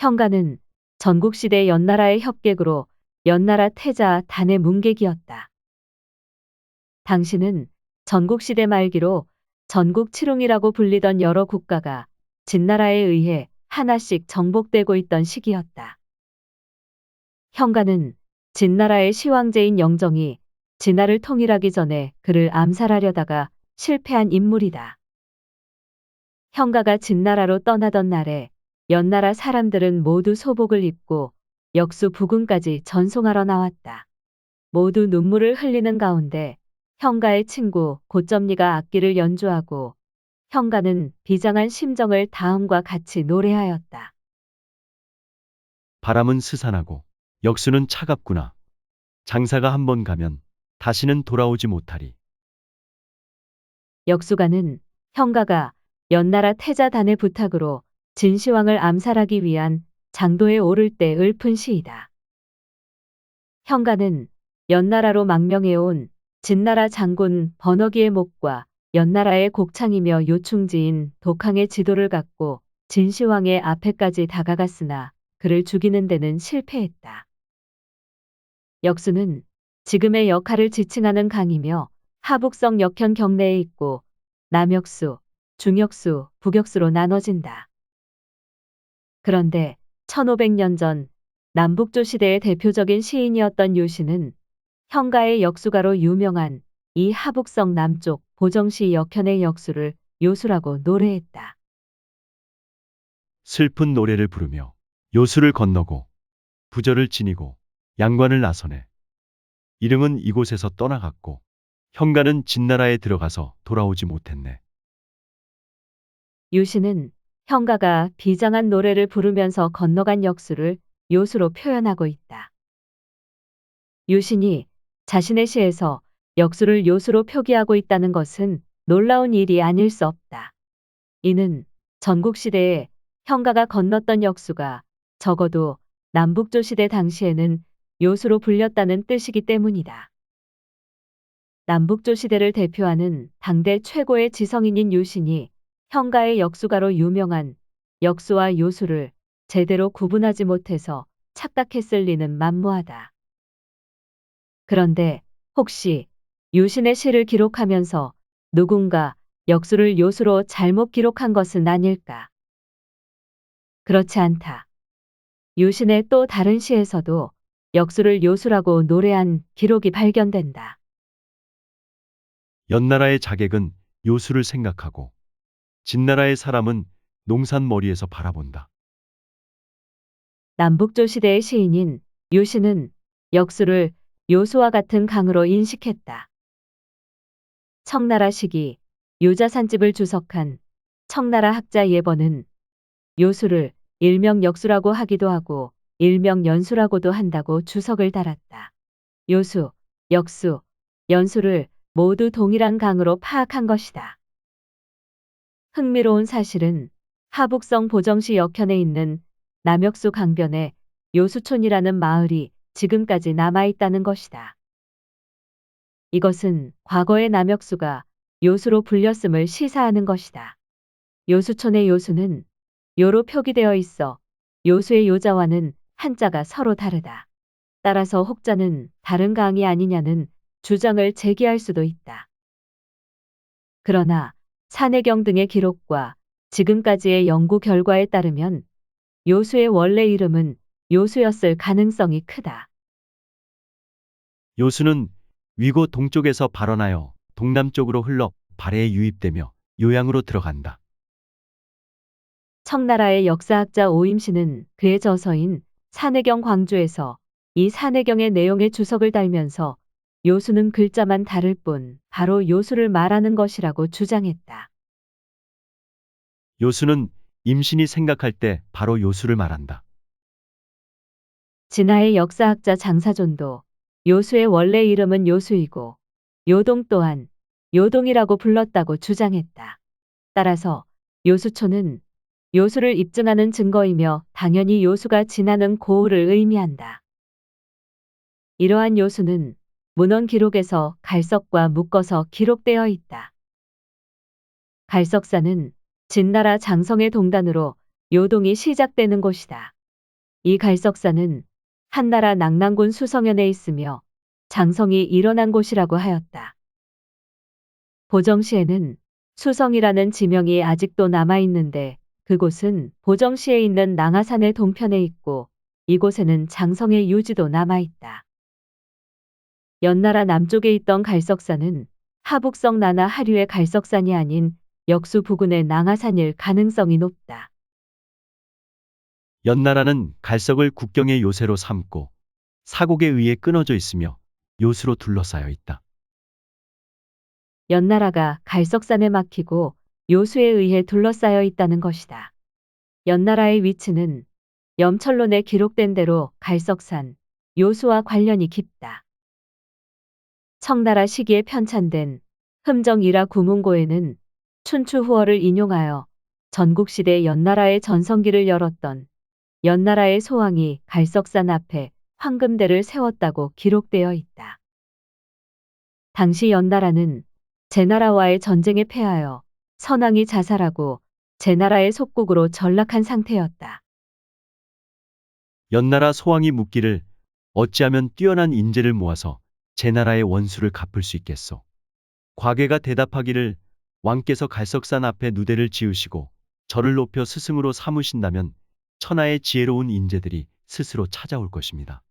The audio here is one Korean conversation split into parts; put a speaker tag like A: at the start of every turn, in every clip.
A: 현가는 전국시대 연나라의 협객으로 연나라 태자 단의 문객이었다. 당시는 전국시대 말기로 전국 칠웅이라고 불리던 여러 국가가 진나라에 의해 하나씩 정복되고 있던 시기였다. 현가는 진나라의 시황제인 영정이 진나를 통일하기 전에 그를 암살하려다가 실패한 인물이다. 현가가 진나라로 떠나던 날에 연나라 사람들은 모두 소복을 입고 역수 부군까지 전송하러 나왔다. 모두 눈물을 흘리는 가운데 현가의 친구 고점리가 악기를 연주하고 현가는 비장한 심정을 다음과 같이 노래하였다.
B: 바람은 스산하고 역수는 차갑구나. 장사가 한 번 가면 다시는 돌아오지 못하리.
A: 역수가는 현가가 연나라 태자단의 부탁으로 진시황을 암살하기 위한 장도에 오를 때 읊은 시이다. 현가는 연나라로 망명해온 진나라 장군 번어기의 목과 연나라의 곡창이며 요충지인 독항의 지도를 갖고 진시황의 앞에까지 다가갔으나 그를 죽이는 데는 실패했다. 역수는 지금의 역할을 지칭하는 강이며 하북성 역현 경내에 있고 남역수, 중역수, 북역수로 나눠진다. 그런데 1500년 전 남북조 시대의 대표적인 시인이었던 요시는 현가의 역수가로 유명한 이 하북성 남쪽 보정시 역현의 역수를 요수라고 노래했다.
B: 슬픈 노래를 부르며 요수를 건너고 부절을 지니고 양관을 나서네. 이릉은 이곳에서 떠나갔고 현가는 진나라에 들어가서 돌아오지 못했네.
A: 요시는 현가가 비장한 노래를 부르면서 건너간 역수를 요수로 표현하고 있다. 요신이 자신의 시에서 역수를 요수로 표기하고 있다는 것은 놀라운 일이 아닐 수 없다. 이는 전국시대에 현가가 건넜던 역수가 적어도 남북조 시대 당시에는 요수로 불렸다는 뜻이기 때문이다. 남북조 시대를 대표하는 당대 최고의 지성인인 요신이 현가의 역수가로 유명한 역수와 요수를 제대로 구분하지 못해서 착각했을 리는 만무하다. 그런데 혹시 요신의 시를 기록하면서 누군가 역수를 요수로 잘못 기록한 것은 아닐까? 그렇지 않다. 요신의 또 다른 시에서도 역수를 요수라고 노래한 기록이 발견된다.
B: 연나라의 자객은 요수를 생각하고 진나라의 사람은 농산머리에서 바라본다.
A: 남북조 시대의 시인인 요시는 역수를 요수와 같은 강으로 인식했다. 청나라 시기 요자산집을 주석한 청나라 학자 예번은 요수를 일명 역수라고 하기도 하고 일명 연수라고도 한다고 주석을 달았다. 요수, 역수, 연수를 모두 동일한 강으로 파악한 것이다. 흥미로운 사실은 하북성 보정시 역현에 있는 남역수 강변에 요수촌이라는 마을이 지금까지 남아있다는 것이다. 이것은 과거의 남역수가 요수로 불렸음을 시사하는 것이다. 요수촌의 요수는 요로 표기되어 있어 요수의 요자와는 한자가 서로 다르다. 따라서 혹자는 다른 강이 아니냐는 주장을 제기할 수도 있다. 그러나 산해경 등의 기록과 지금까지의 연구 결과에 따르면 요수의 원래 이름은 요수였을 가능성이 크다.
B: 요수는 위고 동쪽에서 발원하여 동남쪽으로 흘러 발해에 유입되며 요양으로 들어간다.
A: 청나라의 역사학자 오임씨는 그의 저서인 산해경 광주에서 이 산해경의 내용에 주석을 달면서 요수는 글자만 다를 뿐 바로 요수를 말하는 것이라고 주장했다.
B: 요수는 임신이 생각할 때 바로 요수를 말한다.
A: 진화의 역사학자 장사존도 요수의 원래 이름은 요수이고 요동 또한 요동이라고 불렀다고 주장했다. 따라서 요수초는 요수를 입증하는 증거이며 당연히 요수가 지나는 고을을 의미한다. 이러한 요수는 문헌 기록에서 갈석과 묶어서 기록되어 있다. 갈석사는 진나라 장성의 동단으로 요동이 시작되는 곳이다. 이 갈석산은 한나라 낙랑군 수성현에 있으며 장성이 일어난 곳이라고 하였다. 보정시에는 수성이라는 지명이 아직도 남아있는데 그곳은 보정시에 있는 낭하산의 동편에 있고 이곳에는 장성의 유지도 남아있다. 연나라 남쪽에 있던 갈석산은 하북성 나나 하류의 갈석산이 아닌 역수 부근의 낭하산일 가능성이 높다.
B: 연나라는 갈석을 국경의 요새로 삼고 사곡에 의해 끊어져 있으며 요수로 둘러싸여 있다.
A: 연나라가 갈석산에 막히고 요수에 의해 둘러싸여 있다는 것이다. 연나라의 위치는 염철론에 기록된 대로 갈석산, 요수와 관련이 깊다. 청나라 시기에 편찬된 흠정이라 구문고에는 춘추후어를 인용하여 전국시대 연나라의 전성기를 열었던 연나라의 소왕이 갈석산 앞에 황금대를 세웠다고 기록되어 있다. 당시 연나라는 제나라와의 전쟁에 패하여 선왕이 자살하고 제나라의 속국으로 전락한 상태였다.
B: 연나라 소왕이 묻기를 어찌하면 뛰어난 인재를 모아서 제 나라의 원수를 갚을 수 있겠소. 과계가 대답하기를 왕께서 갈석산 앞에 누대를 지으시고 저를 높여 스승으로 삼으신다면 천하의 지혜로운 인재들이 스스로 찾아올 것입니다.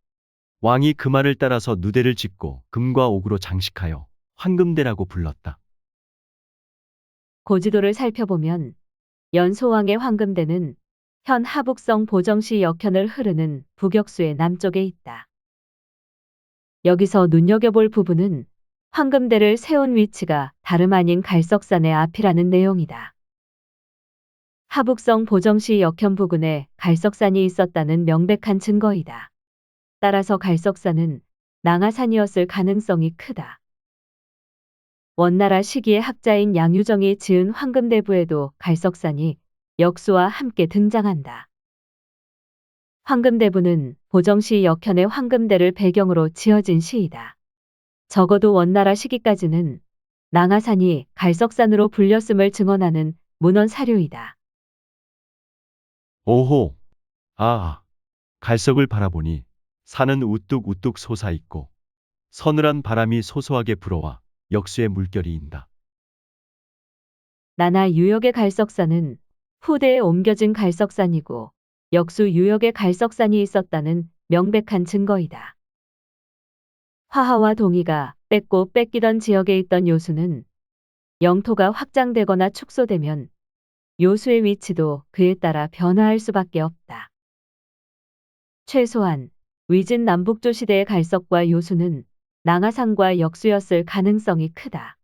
B: 왕이 그 말을 따라서 누대를 짓고 금과 옥으로 장식하여 황금대라고 불렀다.
A: 고지도를 살펴보면 연소왕의 황금대는 현 하북성 보정시 역현을 흐르는 북역수의 남쪽에 있다. 여기서 눈여겨볼 부분은 황금대를 세운 위치가 다름 아닌 갈석산의 앞이라는 내용이다. 하북성 보정시 역현 부근에 갈석산이 있었다는 명백한 증거이다. 따라서 갈석산은 낭하산이었을 가능성이 크다. 원나라 시기의 학자인 양유정이 지은 황금대부에도 갈석산이 역수와 함께 등장한다. 황금대부는 보정시 역현의 황금대를 배경으로 지어진 시이다. 적어도 원나라 시기까지는 낭하산이 갈석산으로 불렸음을 증언하는 문헌 사료이다.
B: 오호! 아, 갈석을 바라보니 산은 우뚝 우뚝 솟아있고 서늘한 바람이 소소하게 불어와 역수의 물결이 인다.
A: 나나 유역의 갈석산은 후대에 옮겨진 갈석산이고 역수 유역의 갈석산이 있었다는 명백한 증거이다. 화하와 동이가 뺏고 뺏기던 지역에 있던 요수는 영토가 확장되거나 축소되면 요수의 위치도 그에 따라 변화할 수밖에 없다. 최소한 위진 남북조 시대의 갈석과 요수는 낭하산과 역수였을 가능성이 크다.